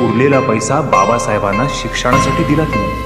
उरलेला पैसा बाबासाहेबांना शिक्षणासाठी दिला तिने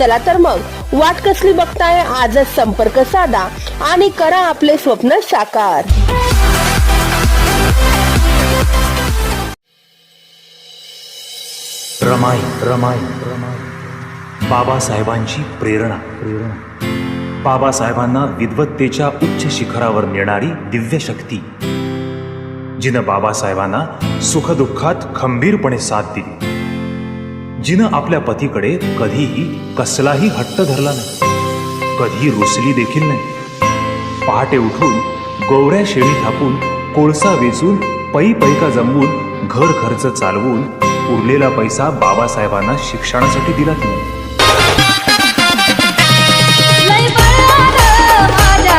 चला तर मग वाट कसली बघताय? आजच संपर्क साधा आणि करा आपले स्वप्न साकार. रमाई रमाई रमाई. बाबासाहेबांची प्रेरणा. प्रेरणा बाबासाहेबांना विद्वत्तेच्या उच्च शिखरावर नेणारी दिव्य शक्ती. जिनं बाबासाहेबांना सुखदुःखात खंबीरपणे साथ दिली. जिनं आपल्या पतीकडे कधीही कसलाही हट्ट धरला नाही कधी रुसली देखील नाही. पहाटे उठून गोवऱ्या शेळी थापून कोळसा वेचून पै पैका जमवून घर खर्च चालवून उरलेला पैसा बाबासाहेबांना शिक्षणासाठी दिला तिने. माझ्या